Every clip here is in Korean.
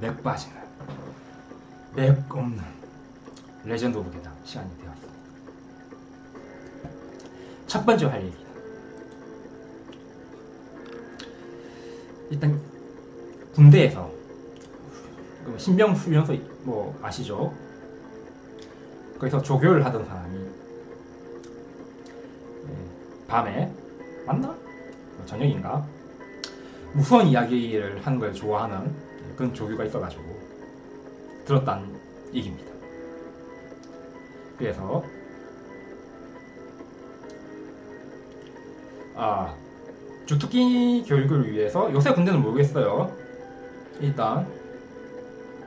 맥 빠지는 맥 없는 레전드 오브 게다 시간이 되었습니다. 첫 번째 할 얘기는 일단 군대에서 그 신병 훈련소 뭐 아시죠? 거기서 조교를 하던 사람이 예, 밤에 맞나? 뭐 저녁인가? 무서운 이야기를 하는 걸 좋아하는 그런 조교가 있어가지고 들었다는 얘기입니다. 그래서 아 주특기 교육을 위해서 요새 군대는 모르겠어요. 일단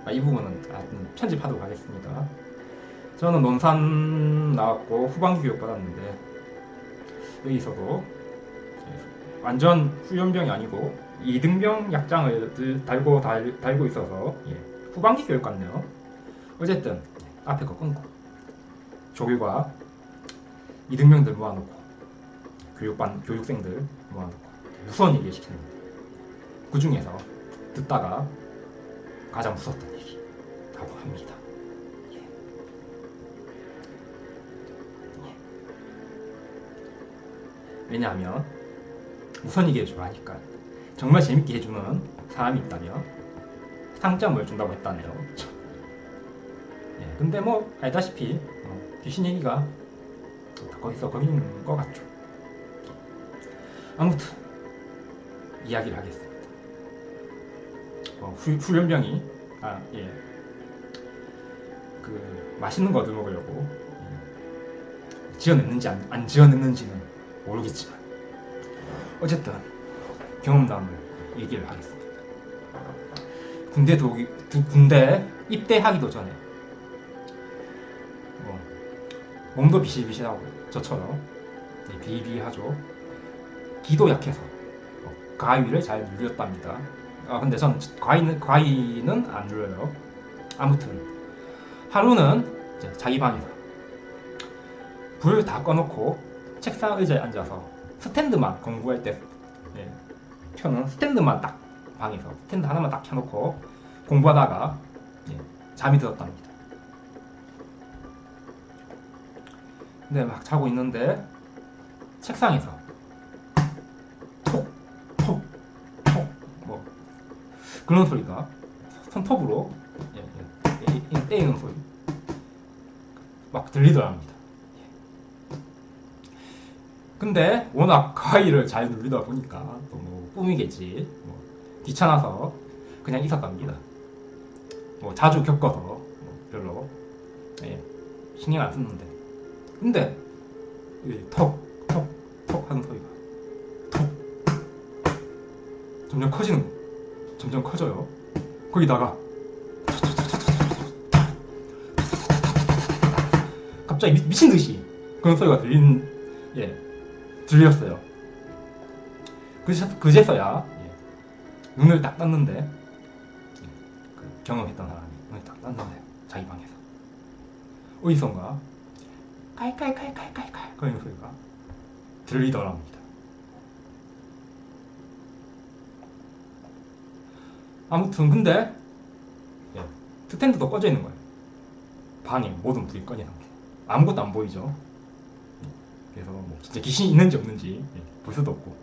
아, 이 부분은 아, 음, 편집하도록 하겠습니다. 저는 논산 나왔고 후반기 교육 받았는데 여기서도 완전 훈련병이 아니고 이등병 약장을 달고 달, 달고 있어서 예, 후반기 교육 같네요. 어쨌든 앞에 거 끊고 조교가 이등병들 모아놓고 교육반 교육생들 모아놓고 무서운 얘기를 시키는데 그 중에서 듣다가 가장 무서웠던 얘기라고 합니다. 예. 예. 왜냐하면 무서운 얘기를 좋아하니까 정말 재밌게 해주는 사람이 있다면 상점을 준다고 했다네요. 예, 근데 뭐 알다시피 어, 귀신 얘기가 거기서 거기는 것 같죠. 아무튼 이야기를 하겠습니다. 어, 후, 훈련병이 아 예. 그 맛있는 거 얻어 먹으려고 예, 지어냈는지 안, 안 지어냈는지는 모르겠지만 어쨌든 경험담을 얘기를 하겠습니다. 군대 도기 군대 입대하기도 전에 뭐 몸도 비실비실하고 저처럼 예, 비비하죠. 기도 약해서 어, 가위를 잘 누렸답니다. 아 근데 전 과위는 과위는 안 눌러요. 아무튼 하루는 자기 방에서 불을 다 꺼놓고 책상 의자에 앉아서 스탠드만 공부할 때 예, 켜는 스탠드만 딱 방에서 스탠드 하나만 딱 켜놓고 공부하다가 예, 잠이 들었답니다. 근데 막 자고 있는데 책상에서 톡 톡 톡 뭐 그런 소리가 손톱으로 예, 예, 때리는 소리 막 들리더랍니다. 예. 근데 워낙 가위를 잘 누리다 보니까 또뭐 꿈이겠지 뭐 귀찮아서 그냥 있었답니다. 뭐 자주 겪어서 뭐 별로 예, 신경 안 썼는데 근데 톡톡톡 하는 소리가 톡 점점 커지는 거 점점 커져요. 거기다가 갑자기 미, 미친 듯이 그런 소리가 들린 예 들렸어요. 그제, 그제 서야 예, 눈을 딱 떴는데 예, 그 경험했던 사람이 눈을 딱 떴는데 자기 방에서 어디선가 칼칼칼칼칼칼 거리는 소리가 들리더랍니다. 아무튼 근데 예, 스탠드도 꺼져 있는 거예요. 방에 모든 불이 꺼진 상태. 아무것도 안 보이죠. 예, 그래서 뭐 진짜 귀신이 있는지 없는지 예, 볼 수도 없고.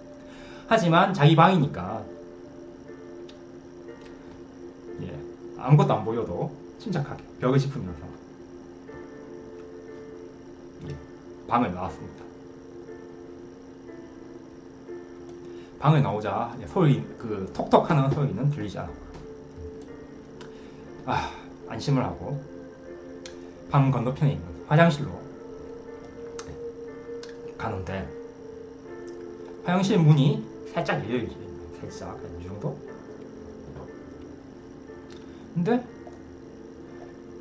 하지만 자기 방이니까 예, 아무것도 안 보여도 침착하게 벽을 짚으면서 예, 방을 나왔습니다. 방을 나오자 예, 소리 그 톡톡하는 소리는 들리지 않았고 아 안심을 하고 방 건너편에 있는 화장실로 가는데 화장실 문이 살짝 열려 있지. 살짝 한 이 정도? 근데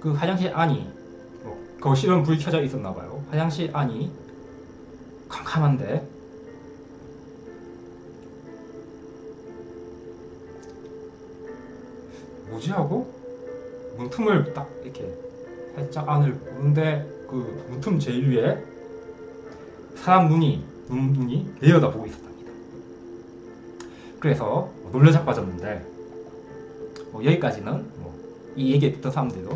그 화장실 안이 뭐 거실은 불이 켜져 있었나 봐요. 화장실 안이 캄캄한데. 뭐지 하고? 문틈을 딱 이렇게 살짝 안을 보는데 그 문틈 제일 위에 사람 눈이 눈, 눈이 내려다 보고 있었답니다. 그래서 놀라 자빠졌는데 뭐 여기까지는 뭐 이 얘기 듣던 사람들도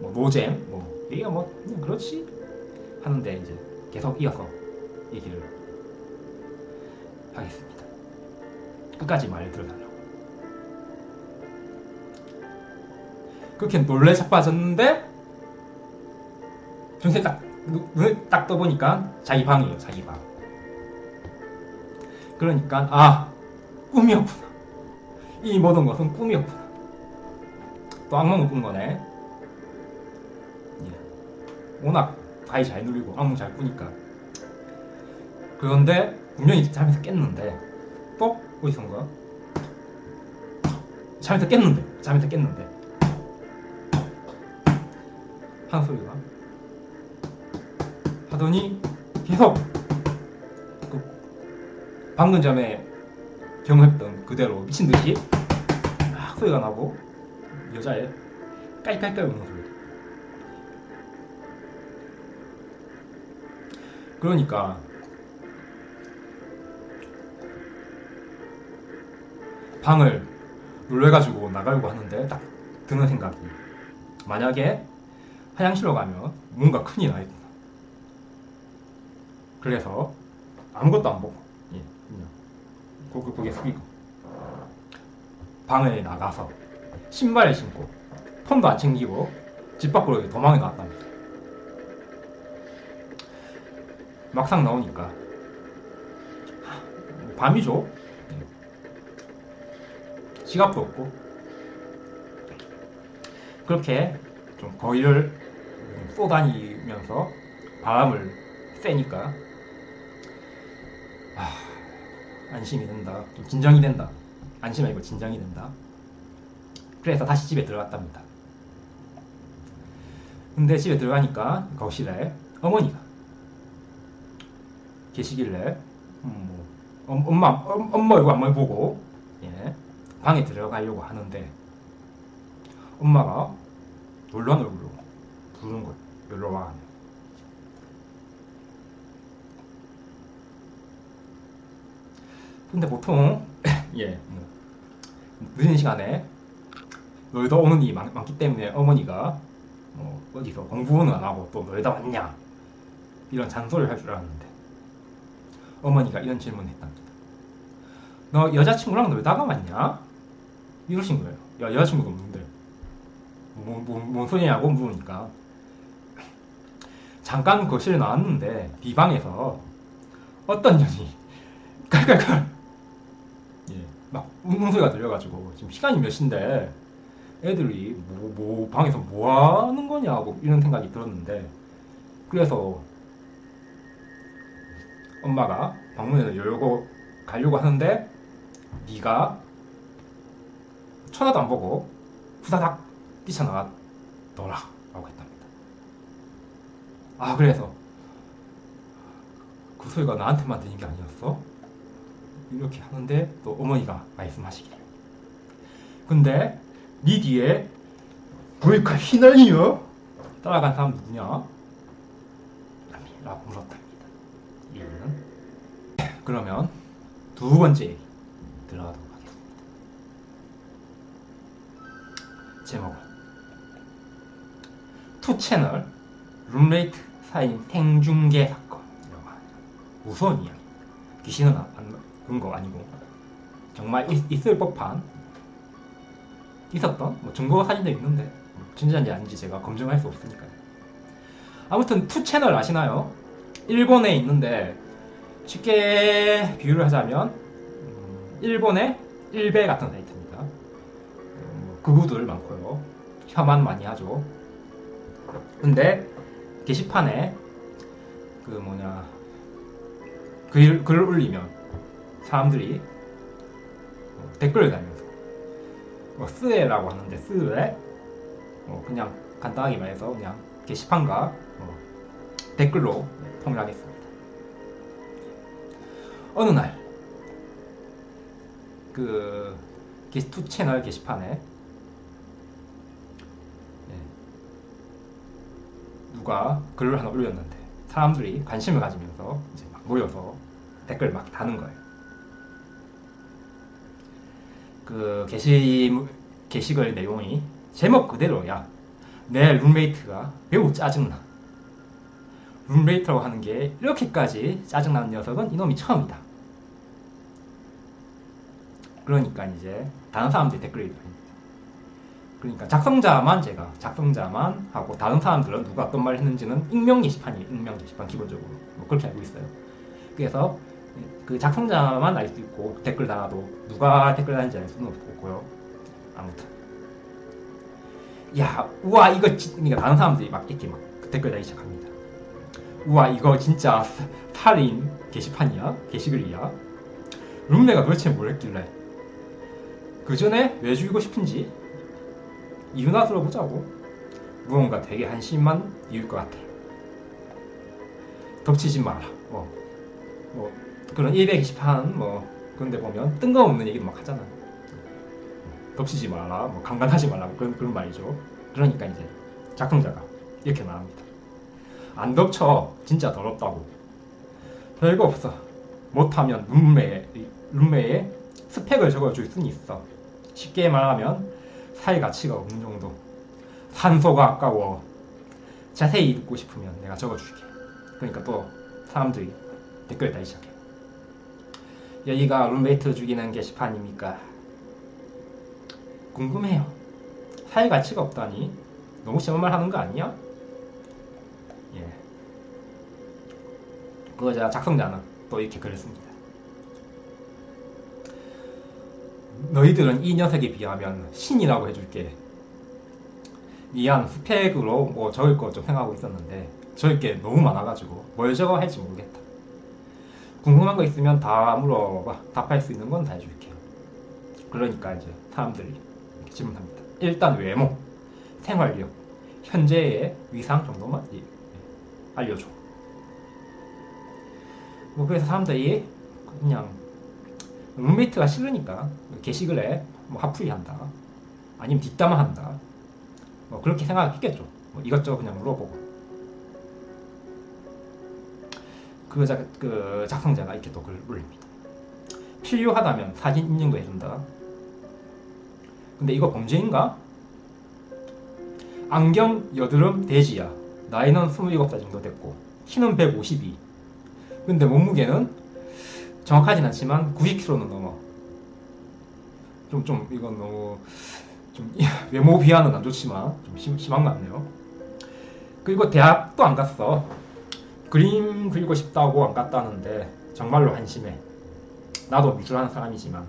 뭐 노잼 뭐 얘가 뭐 그냥 그렇지 하는데 이제 계속 이어서 얘기를 하겠습니다. 끝까지 말 들어달라고. 그렇게 놀래 자빠졌는데 정신 딱 눈- 눈을 딱 떠보니까 자기 방이에요 자기 방. 그러니까 아 꿈이었구나. 이 모든 것은 꿈이었구나. 또 악몽을 꾼 거네. 예. 워낙 다이 잘 누리고 악몽 잘 꾸니까. 그런데 분명히 잠에서 깼는데 또 어디선가? 잠에서 깼는데 잠에서 깼는데 하는 소리가 하더니 계속 그 방금 전에 경험했던 그대로. 미친 듯이? 막 소리가 나고. 여자의 깔깔깔 우는 소리. 그러니까. 방을 놀래가지고 나가려고 하는데 딱 드는 생각이. 만약에 화장실로 가면 뭔가 큰일 나겠구나. 그래서 아무것도 안 보고 고개 숙이고 방에 나가서 신발을 신고 폰도 안 챙기고 집 밖으로 도망을 나왔답니다. 막상 나오니까 하, 밤이죠. 예. 지갑도 없고 그렇게 좀 거리를 쏘다니면서 바람을 쐬니까 아, 안심이 된다. 좀 진정이 된다. 안심이 아니고 진정이 된다. 그래서 다시 집에 들어갔답니다. 근데 집에 들어가니까 거실에 어머니가 계시길래 음, 뭐, 엄- 엄마 엄- 엄마 얼굴 한번 보고 예, 방에 들어가려고 하는데 엄마가 놀란 얼굴로 부르는 거예요. 여기로 와. 근데 보통 예 뭐, 늦은 시간에 놀다 오는 일이 많, 많기 때문에 어머니가 뭐 어디서 공부는 안 하고 또 놀다 왔냐 이런 잔소리를 할 줄 알았는데 어머니가 이런 질문을 했답니다. 너 여자친구랑 놀다가 왔냐? 이러신 거예요. 야 여자친구도 없는데 뭐, 뭐, 뭔 소리냐고 물으니까 잠깐 거실에 나왔는데 비방에서 어떤 년이 깔깔깔 예, 막 웃는 소리가 들려가지고 지금 시간이 몇 시인데 애들이 뭐, 뭐 방에서 뭐 하는 거냐고 이런 생각이 들었는데 그래서 엄마가 방문을 열고 가려고 하는데 네가 천하도 안 보고 후다닥 뛰쳐나갔더라 라고 했답니다. 아 그래서 그 소리가 나한테만 들린 게 아니었어? 이렇게 하는데 또 어머니가 말씀하시길 근데 네 뒤에 보이카 휘날리며 따라간 사람 누구냐? 라고 물었답니다. 이유는 그러면 두 번째 얘기 들어가도록 하겠습니다. 제목은 투 채널 룸메이트 사인 생중계 사건이라고 하는 무서운 이야기. 귀신은 그런 거 아니고 정말 있, 있을 법한 있었던 뭐 증거 사진도 있는데 뭐 진짜인지 아닌지 제가 검증할 수 없으니까요. 아무튼 투 채널 아시나요? 일본에 있는데 쉽게 비유를 하자면 음, 일본의 일베 같은 사이트입니다. 음, 극우들 많고요. 혐한 많이 하죠. 근데 게시판에 그 뭐냐 글, 글을 올리면 사람들이 어, 댓글을 달면서 뭐 스에라고 하는데 스에 어, 그냥 간단하게 말해서 그냥 게시판과 어, 댓글로 통일하겠습니다. 어느 날, 그, 게스트 채널 게시판에, 예, 누가 글을 하나 올렸는데, 사람들이 관심을 가지면서 이제 막 모여서 댓글 막 다는 거예요. 그, 게시, 게시글 내용이 제목 그대로야. 내 룸메이트가 매우 짜증나. 룸메이트라고 하는 게 이렇게까지 짜증나는 녀석은 이놈이 처음이다. 그러니까 이제 다른 사람들이 댓글을 읽습니다. 그러니까 작성자만 제가 작성자만 하고 다른 사람들은 누가 어떤 말을 했는지는 익명 게시판이에요. 익명 게시판 기본적으로 뭐 그렇게 알고 있어요. 그래서 그 작성자만 알 수 있고 댓글 달아도 누가 댓글 달는지 알 수는 없고요. 아무튼 야 우와 이거 진- 그러니까 다른 사람들이 막 이렇게 막 댓글 달기 시작합니다. 우와 이거 진짜 사- 살인 게시판이야? 게시글이야? 룸메가 도대체 뭘 했길래 그 전에 왜 죽이고 싶은지 이유나 들어보자고 무언가 되게 한심한 이유일 것 같아 덮치지 마라 뭐, 뭐 그런 100 게시판 뭐 그런데 보면 뜬금없는 얘기도 막 하잖아. 덮치지 마라 뭐 강간하지 말라 뭐 그런, 그런 말이죠. 그러니까 이제 작성자가 이렇게 말합니다. 안 덮쳐. 진짜 더럽다고. 별거 없어. 못하면 룸메에 룸메에 스펙을 적어줄 수는 있어. 쉽게 말하면 살 가치가 없는 정도. 산소가 아까워. 자세히 듣고 싶으면 내가 적어줄게. 그러니까 또 사람들이 댓글 달기 시작해 여기가 룸메이트 죽이는 게시판입니까 궁금해요 살 가치가 없다니 너무 심한 말 하는 거 아니야? 예. 그거 제가 작성자는 또 이렇게 씁니다. 너희들은 이 녀석에 비하면 신이라고 해줄게. 미안, 스펙으로 뭐 적을 거 좀 생각하고 있었는데 적을 게 너무 많아가지고 뭘 적어야 할지 모르겠다. 궁금한 거 있으면 다 물어봐. 답할 수 있는 건 다 해줄게요. 그러니까 이제 사람들이 질문합니다. 일단 외모, 생활력, 현재의 위상 정도만 예, 예, 알려줘. 뭐 그래서 사람들이 그냥 룸메이트가 싫으니까 게시글 에 뭐 하풀이 한다 아니면 뒷담화 한다 뭐 그렇게 생각했겠죠 뭐 이것저것 그냥 물어보고 그, 작, 그 작성자가 이렇게 또 글을 올립니다 필요하다면 사진 인증도 해준다 근데 이거 범죄인가? 안경 여드름 돼지야 나이는 27살 정도 됐고 키는 152 근데 몸무게는 정확하진 않지만 90kg는 넘어. 좀, 좀, 이건 너무, 좀, 외모 비하는 안 좋지만, 좀 심, 심한 거 같네요. 그리고 대학도 안 갔어. 그림 그리고 싶다고 안 갔다는데, 정말로 한심해. 나도 미술하는 사람이지만,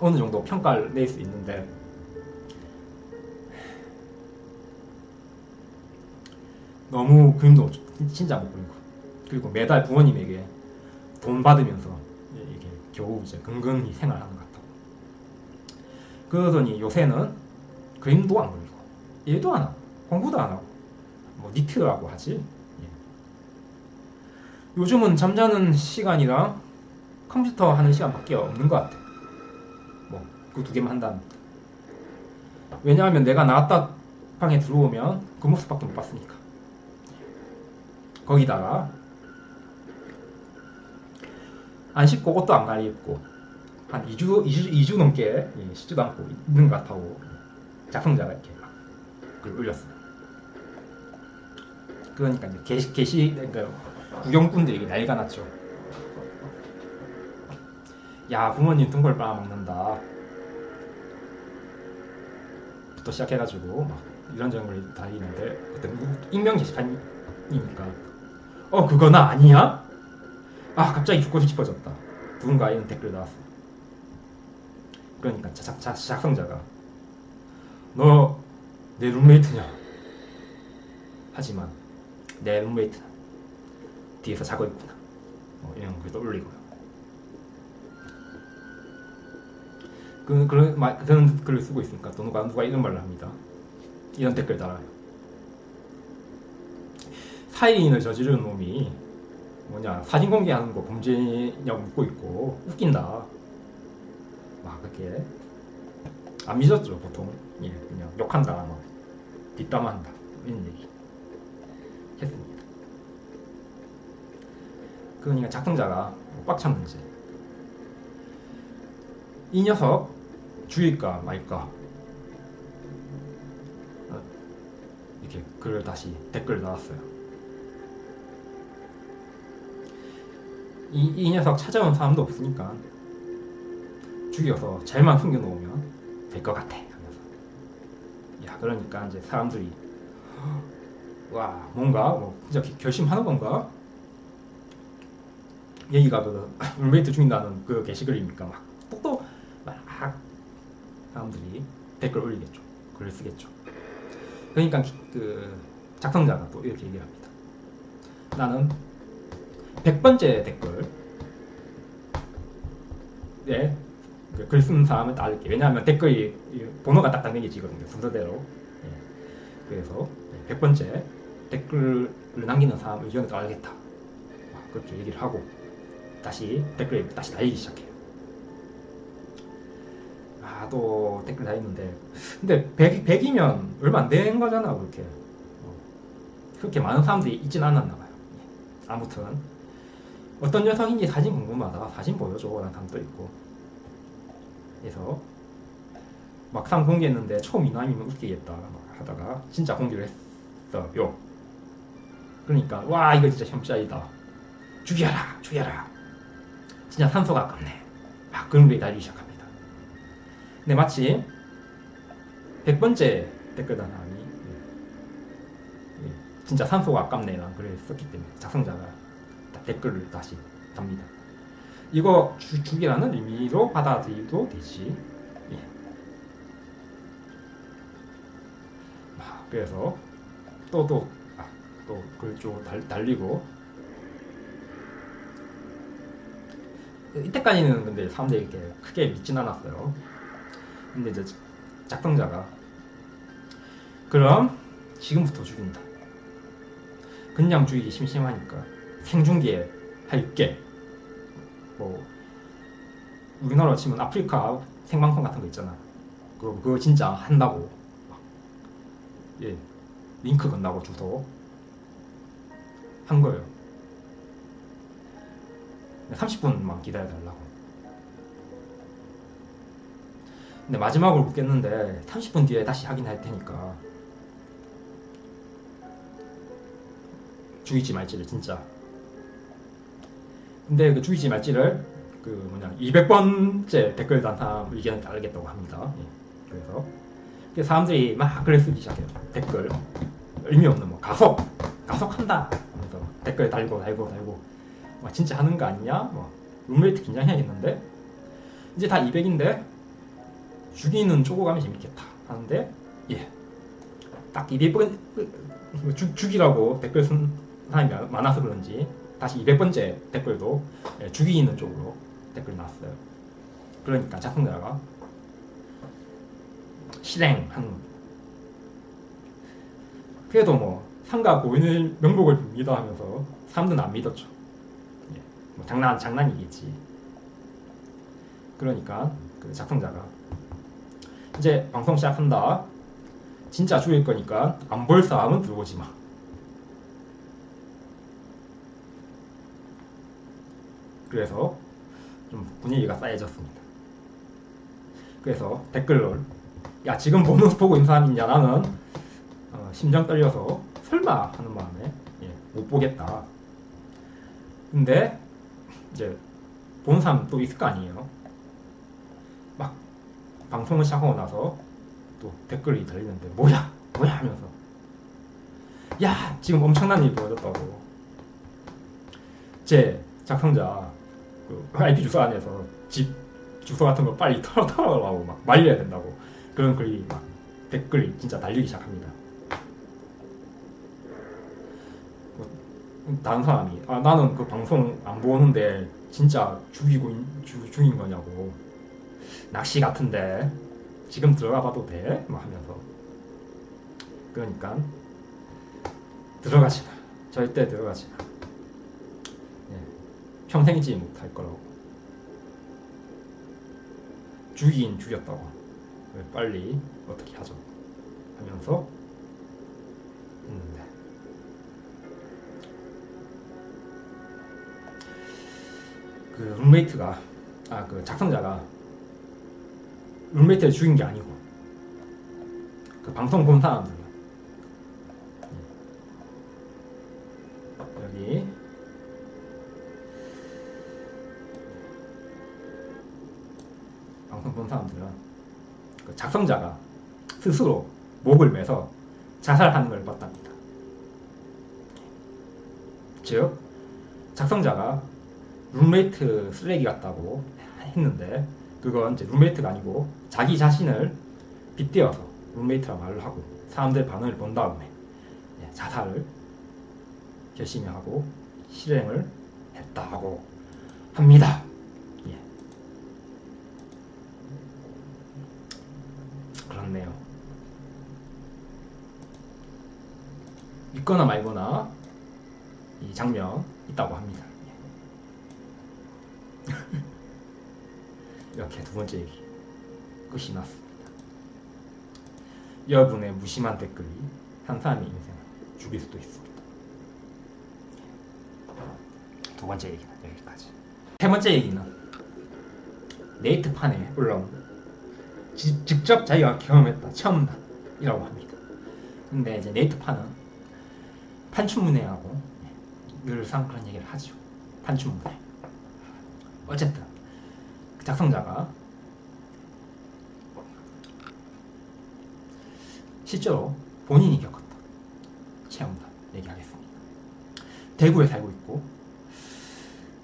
어느 정도 평가를 낼 수 있는데, 너무 그림도 진짜 못 그리고, 그리고 매달 부모님에게 돈 받으면서 이게 겨우 이제 근근히 생활하는 것 같다고. 그러더니 요새는 그림도 안 그리고 일도 안 하고 공부도 안 하고 뭐 니트라고 하지. 예. 요즘은 잠자는 시간이랑 컴퓨터 하는 시간밖에 없는 것 같아. 뭐 그 두 개만 한다면. 왜냐하면 내가 나갔다 방에 들어오면 그 모습밖에 못 봤으니까. 거기다가 안 씻고 옷도 안 갈아입고 한 2주, 2주, 2주 넘게 예, 씻지도 않고 있는 것 같다고 작성자가 이렇게 막 글을 올렸어요. 그러니까 이제 게시, 게시 그러니까 구경꾼들이 난리가 났죠. 야 부모님 등골 빨아먹는다. 부터 시작해가지고 막 이런저런 걸 다니는데 어떤 익명 게시판이니까 어 그거 나 아니야? 아 갑자기 죽고 싶어졌다. 누군가의 댓글 나왔어. 그러니까 자, 자, 작성자가 너 내 룸메이트냐? 하지만 내 룸메이트는 뒤에서 자고 있구나. 뭐 이런 글도 올리고요. 그, 그런, 말, 그런 글을 쓰고 있으니까 또 누가, 누가 이런 말을 합니다. 이런 댓글 달아요. 살인을 저지른 놈이 뭐냐 사진 공개하는 거 범죄냐고 묻고 있고 웃긴다 막 그렇게 안 믿었죠 보통 예 그냥 욕한다 막 뒷담화한다 이런 얘기 했습니다 그러니까 작성자가 뭐 빡쳤는지 이 녀석 죽일까 말까. 어, 이렇게 글을 다시 댓글 달았어요. 이, 이 녀석 찾아온 사람도 없으니까 죽여서 잘만 숨겨놓으면 될 것 같아 하면서. 야 그러니까 이제 사람들이 와 뭔가 뭐 진짜 기- 결심하는 건가 얘기가 그 룸메이트 죽인다는 그 게시글이니까 막 또또 막 사람들이 댓글 올리겠죠 글을 쓰겠죠 그러니까 기- 그 작성자가 또 이렇게 얘기를 합니다 나는 100번째 댓글 예, 그글 쓰는 사람을 따를게. 왜냐하면 댓글이 이 번호가 딱 당겨지거든요. 순서대로. 예. 그래서 100번째 댓글을 남기는 사람 의견을 따르겠다. 막 그렇게 얘기를 하고 다시 댓글에 다시 달리기 시작해요. 아, 또 댓글 달리는데 근데 100, 100이면 얼마 안 된 거잖아, 그렇게. 어. 그렇게 많은 사람들이 있진 않았나 봐요. 예. 아무튼 어떤 녀석인지 사진 궁금하다. 사진 보여줘. 라는 사람도 있고. 그래서 막상 공개했는데 초미남이면 웃기겠다 막 하다가 진짜 공개를 했어요. 그러니까 와 이거 진짜 혐짜이다. 죽여라 죽여라. 진짜 산소가 아깝네. 막 그런 글이 달리기 시작합니다. 근데 마치 100번째 댓글 단 사람이 예, 예, 진짜 산소가 아깝네라는 글을 썼기 때문에 작성자가 다 댓글을 다시 답니다. 이거 주, 죽이라는 의미로 받아들여도 되지. 예. 아, 그래서 또또 아, 또글쭉 달리고 이때까지는 근데 사람들이 이렇게 크게 믿진 않았어요. 근데 이제 작성자가 그럼 지금부터 죽인다. 그냥 죽이기 심심하니까 생중계에 할게. 뭐 우리나라로 치면 아프리카 생방송 같은 거 있잖아. 그거 그거 진짜 한다고. 예, 링크 건다고 주소 한 거예요. 30분만 기다려 달라고. 근데 마지막으로 묻겠는데 30분 뒤에 다시 확인할 테니까 죽이지 말지를 진짜 근데 그 죽이지 말지를 그 뭐냐 200번째 댓글 단 사람 의견을 따르겠다고 합니다. 예. 그래서 그 사람들이 막 글을 쓰기 시작해요. 댓글 의미 없는 뭐 가속 가속한다 하면서 댓글 달고 달고 달고 막 진짜 하는 거 아니냐? 뭐 룸메이트 긴장해야겠는데 이제 다 200인데 죽이는 가면 재밌겠다 하는데 예. 딱 200번 죽, 죽이라고 댓글 쓴 사람이 많아서 그런지 다시 200번째 댓글도 예, 죽이는 쪽으로 댓글 나왔어요. 그러니까 작성자가 실행하는. 그래도 뭐 상가 고인의 명복을 빕니다 하면서 사람들은 안 믿었죠. 예, 뭐 장난 장난이겠지. 그러니까 그 작성자가 이제 방송 시작한다. 진짜 죽일 거니까 안 볼 사람은 들어오지 마. 그래서 좀 분위기가 쌓여졌습니다. 그래서 댓글로 야 지금 보는 보고 있는 사람이냐 나는 어, 심장 떨려서 설마 하는 마음에 예, 못 보겠다. 근데 이제 본 사람 또 있을 거 아니에요. 막 방송을 시작하고 나서 또 댓글이 달리는데 뭐야 뭐야 하면서 야 지금 엄청난 일이 벌어졌다고 제 작성자 그 IP 주소 안에서 집 주소 같은 거 빨리 털어 털어라고 막 말려야 된다고 그런 글이 막 댓글이 진짜 달리기 시작합니다. 다른 사람이 아 나는 그 방송 안 보는데 진짜 죽이고 있- 죽, 죽인 거냐고. 낚시 같은데 지금 들어가 봐도 돼? 막 하면서. 그러니까 들어가지 마. 절대 들어가지 마. 예, 평생이지 못할 거라고. 죽이긴 죽였다고. 왜 빨리 어떻게 하죠? 하면서 그 룸메이트가 아 그 작성자가 룸메이트를 죽인 게 아니고 그 방송 본 사람들. 여기. 방송 본 사람들은 그 작성자가 스스로 목을 매서 자살하는 걸 봤답니다. 즉 작성자가 룸메이트 쓰레기 같다고 했는데 그건 이제 룸메이트가 아니고 자기 자신을 빗대어서 룸메이트라 말을 하고 사람들 반응을 본 다음에 예, 자살을 결심하고 실행을 했다고 합니다. 예. 그렇네요. 있거나 말거나 이 장면 있다고 합니다. 예. 이렇게 두 번째 얘기 끝이 났습니다. 여러분의 무심한 댓글이 한 사람의 인생을 죽일 수도 있습니다. 두 번째 얘기는 여기까지. 세 번째 얘기는 네이트판에 올라온 지- 직접 자기가 경험했다 체험이라고 합니다. 근데 이제 네이트판은 판춘문예하고 늘상 그런 얘기를 하죠. 판춘문예. 어쨌든 그 작성자가 실제로 본인이 겪었다 체험담 얘기하겠습니다. 대구에 살고 있고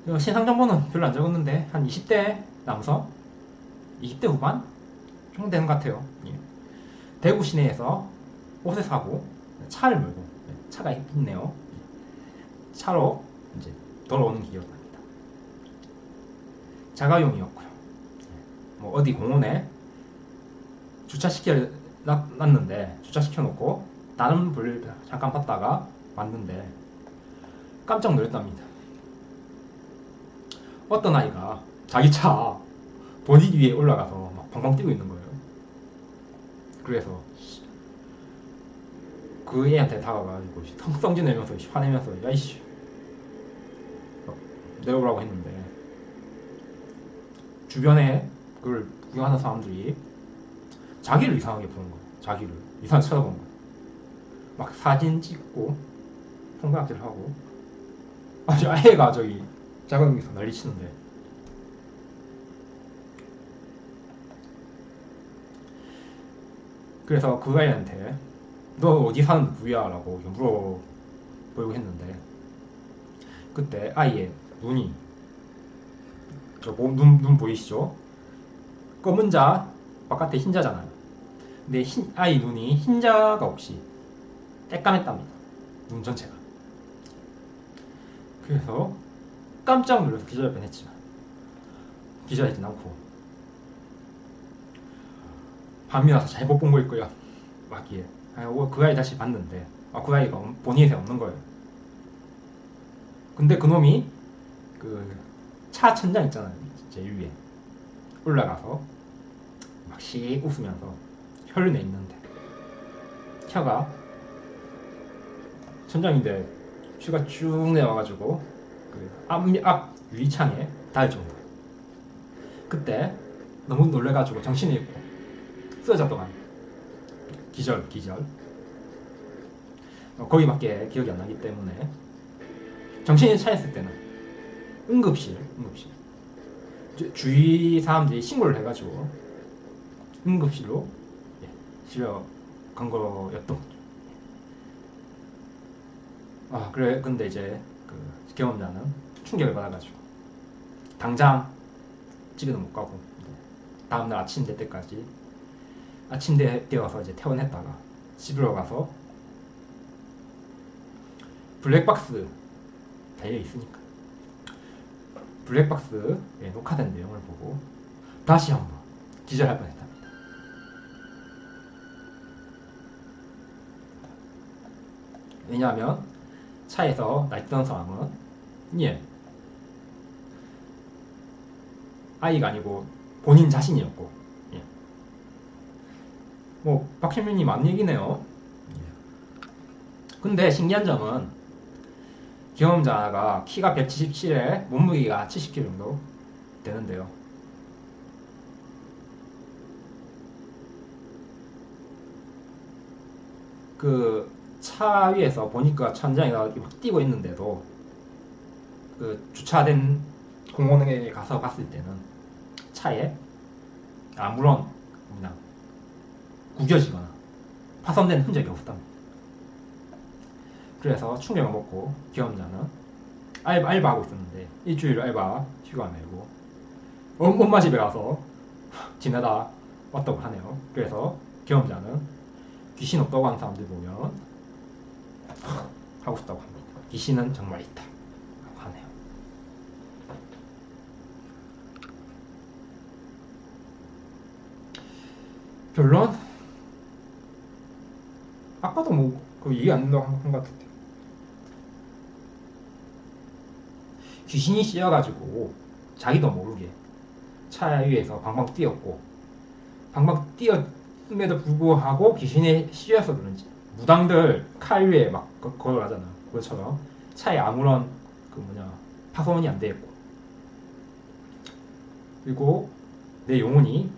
어, 신상 정보는 별로 안 적었는데 한 20대 남성, 20대 후반 정도 되는 것 같아요. 예. 대구 시내에서 옷을 사고 차를 몰고 예, 차가 있네요. 차로 이제 돌아오는 길이었답니다. 자가용이었고요. 예. 뭐 어디 공원에 주차시켜 놨- 놨는데 주차시켜 놓고 다른 불 잠깐 봤다가 왔는데 깜짝 놀랐답니다. 어떤 아이가 자기 차 보디 위에 올라가서 막 방방 뛰고 있는 거예요. 그래서 그 애한테 다가가지고 성성질 내면서 화내면서 야이씨 막 내려오라고 했는데 주변에 그걸 구경하는 사람들이 자기를 이상하게 보는 거예요. 자기를 이상하게 쳐다보는 거예요. 막 사진 찍고 손가락질 하고 아주 아예가 저기 자가용에서 난리 치는데 그래서 그 아이한테 너 어디 사는 누구야? 라고 물어보려고 했는데 그때 아이의 눈이 저눈 눈 보이시죠? 검은 자 바깥에 흰자잖아요. 근데 흰, 아이 눈이 흰자가 없이 새까맸답니다. 눈 전체가. 그래서 깜짝 놀라서 기절할 뻔했지만 기절하진 않고 밤이라서 잘못 본 거일 거야. 막기에. 아, 어, 그 아이 다시 봤는데 아, 그 아이가 없- 본인에 없는 거예요. 근데 그 놈이 그 차 천장 있잖아요. 제 위에 올라가서 막 씩 웃으면서 혀를 내있는데 혀가 천장인데 쥐가 쭉 내와가지고 그 앞, 앞 유리창에 닿을 정도. 그때 너무 놀래가지고 정신이 잃고 쓰러졌던 아이. 기절, 기절. 어, 거기밖에 기억이 안 나기 때문에 정신이 차렸을 때는 응급실, 응급실. 주- 주위 사람들이 신고를 해가지고 응급실로? 예, 실려 간 거였던 거죠. 아 그래. 근데 이제 그 경험자는 충격을 받아가지고 당장 집에도 못 가고 다음날 아침 될 때까지 아침 되- 되어서 이제 퇴원했다가 집으로 가서 블랙박스 달려 있으니까 블랙박스에 녹화된 내용을 보고 다시 한번 기절할 뻔했답 왜냐하면 차에서 날뛰던 상황은 예. 아이가 아니고 본인 자신이었고 예. 뭐 박철민이 맞는 얘기네요 예. 근데 신기한 점은 경험자가 키가 177에 몸무게가 70kg 정도 되는데요 그 차 위에서 보니까 천장이가 이렇게 막 뛰고 있는데도 그 주차된 공원에 가서 봤을 때는 차에 아무런 그냥 구겨지거나 파손된 흔적이 없답니다. 그래서 충격을 먹고 기업자는 알바, 알바하고 있었는데 일주일 알바 휴가 내고 엄- 엄마 집에 가서 지내다 왔다고 하네요. 그래서 경험자는 귀신 없다고 하는 사람들 보면 하고 싶다고 합니다. 귀신은 정말 있다. 라고 하네요. 결론? 아까도 뭐그 얘기 안 된다고 한 것 같은데. 귀신이 씌어가지고 자기도 모르게 차 위에서 방방 뛰었고 방방 뛰었음에도 불구하고 귀신에 씌어서 그런지 무당들 칼 위에 막 거- 걸어가잖아. 그것처럼. 차에 아무런 그 뭐냐 파손이 안돼 있고. 그리고 내 영혼이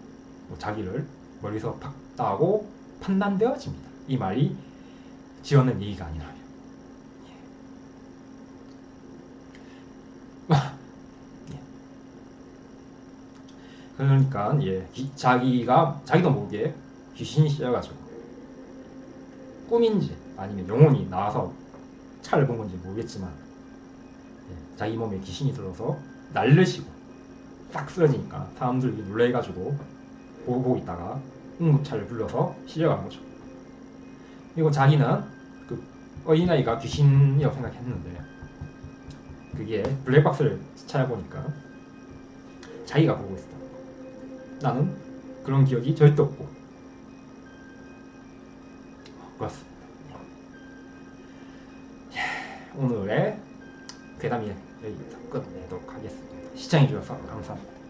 뭐 자기를 멀리서 봤다고 판단되어집니다. 이 말이 지어낸 얘기가 아니라면. 그러니까 예. 기- 자기가 자기도 모르게 귀신이 씌어가지고 꿈인지 아니면 영혼이 나와서 차를 본 건지 모르겠지만 예, 자기 몸에 귀신이 들어서 날르시고 싹 쓰러지니까 사람들이 놀래가지고 보고 있다가 응급차를 불러서 실려간 거죠. 그리고 자기는 그 어린아이가 귀신이라고 생각했는데 그게 블랙박스를 찾아보니까 자기가 보고 있어. 나는 그런 기억이 절대 없고 그렇습니다. 예, 오늘의 괴담이 여기부터 끝내도록 하겠습니다. 시청해주셔서 감사합니다.